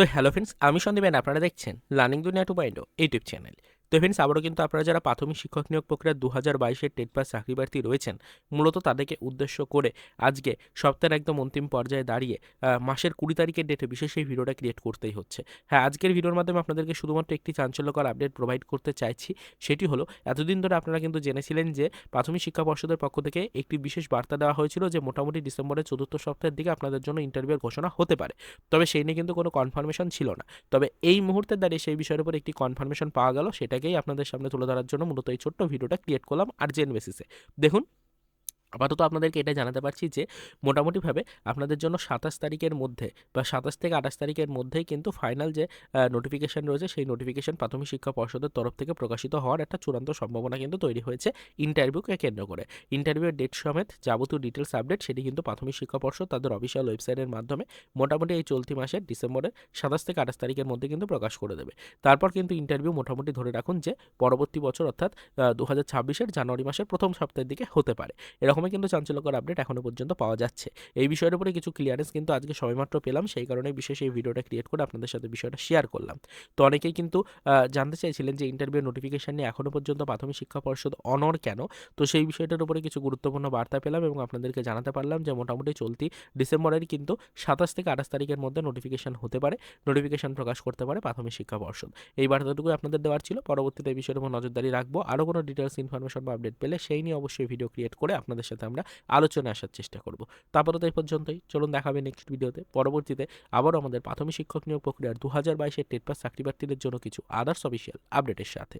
তো hello friends আমি সন্দীপ আপনারা দেখছেন learning Duniya two point YouTube channel. তো ফ্রেন্ডস আবারও কিন্তু আপনারা যারা প্রাথমিক শিক্ষক নিয়োগ প্রক্রিয়া দু হাজার বাইশের টেট পাস চাকরি প্রার্থী রয়েছেন, মূলত তাদেরকে উদ্দেশ্য করে আজকে সপ্তাহের একদম অন্তিম পর্যায়ে দাঁড়িয়ে মাসের কুড়ি তারিখের ডেটে বিশেষ এই ভিডিওটা ক্রিয়েট করতেই হচ্ছে। হ্যাঁ আজকের ভিডিওর মাধ্যমে আপনাদেরকে শুধুমাত্র একটি চাঞ্চল্যকর আপডেট প্রোভাইড করতে চাইছি, সেটি হলো এতদিন ধরে আপনারা কিন্তু জেনেছিলেন যে প্রাথমিক শিক্ষা পর্ষদের পক্ষ থেকে একটি বিশেষ বার্তা দেওয়া হয়েছিল যে মোটামুটি ডিসেম্বরের চতুর্থ সপ্তাহের দিকে আপনাদের জন্য ইন্টারভিউর ঘোষণা হতে পারে। তবে সেই নিয়ে কিন্তু কোনো কনফার্মেশন ছিল না। তবে এই মুহূর্তে দাঁড়িয়ে সেই বিষয়ের উপর একটি কনফার্মেশন পাওয়া গেল সেটাকেই আপনাদের সামনে তুলে ধরার জন্য মূলত এই ছোট্ট ভিডিওটা ক্রিয়েট করলাম আর্জেন্ট বেসিসে দেখুন আপাতত আপনাদেরকে এটা জানাতে পারছি যে, মোটামুটিভাবে আপনাদের জন্য সাতাশ তারিখের মধ্যে বা সাতাশ থেকে আঠাশ তারিখের মধ্যেই কিন্তু ফাইনাল যে নোটিফিকেশন রয়েছে, সেই নোটিফিকেশান প্রাথমিক শিক্ষা পর্ষদের তরফ থেকে প্রকাশিত হওয়ার একটা চূড়ান্ত সম্ভাবনা কিন্তু তৈরি হয়েছে ইন্টারভিউকে কেন্দ্র করে। ইন্টারভিউয়ের ডেট সমেত যাবতীয় ডিটেলস আপডেট সেটি কিন্তু প্রাথমিক শিক্ষা পর্ষদ তাদের অফিসিয়াল ওয়েবসাইটের মাধ্যমে মোটামুটি এই চলতি মাসের ডিসেম্বরের সাতাশ থেকে আঠাশ তারিখের মধ্যে কিন্তু প্রকাশ করে দেবে। তারপর কিন্তু ইন্টারভিউ মোটামুটি ধরে রাখুন যে, পরবর্তী বছর অর্থাৎ দু হাজার জানুয়ারি মাসের প্রথম সপ্তাহের দিকে হতে পারে। এরকমই কিন্তু চাঞ্চল্যকর আপডেট এখনও পর্যন্ত পাওয়া যাচ্ছে। এই বিষয়ের উপরে কিছু ক্লিয়ারেন্স কিন্তু আজকে সবেমাত্র পেলাম, সেই কারণে বিশেষ এই ভিডিওটা ক্রিয়েট করে আপনাদের সাথে বিষয়টা শেয়ার করলাম। তো অনেকেই কিন্তু জানতে চাইছিলেন যে ইন্টারভিউ নোটিফিকেশন নিয়ে এখনও পর্যন্ত প্রাথমিক শিক্ষা পর্ষদ অনর কেন? তো সেই বিষয়টার উপরে কিছু গুরুত্বপূর্ণ বার্তা পেলাম এবং আপনাদেরকে জানাতে পারলাম যে মোটামুটি চলতি ডিসেম্বরের কিন্তু সাতাশ থেকে আঠাশ তারিখের মধ্যে নোটিফিকেশন হতে পারে নোটিফিকেশন প্রকাশ করতে পারে প্রাথমিক শিক্ষা পর্ষদ। এই বার্তাটুকু আপনাদের দেওয়ার ছিল, পরবর্তীতে এই বিষয়ের উপর নজরদারি রাখব। আরও কোনো ডিটেলস ইনফরমেশন বা আপডেট পেলে সেই নিয়ে অবশ্যই ভিডিও ক্রিয়েট করে আপনাদের সাথে আমরা আলোচনা আসার চেষ্টা করব। তারপরে এই পর্যন্তই। চলুন দেখা হবে নেক্সট ভিডিওতে পরবর্তীতে আবারও আমাদের প্রাথমিক শিক্ষক নিয়োগ প্রক্রিয়ার দু হাজার বাইশের টেট পাস চাকরি প্রার্থীদের জন্য কিছু আদার্স অফিসিয়াল আপডেটের সাথে।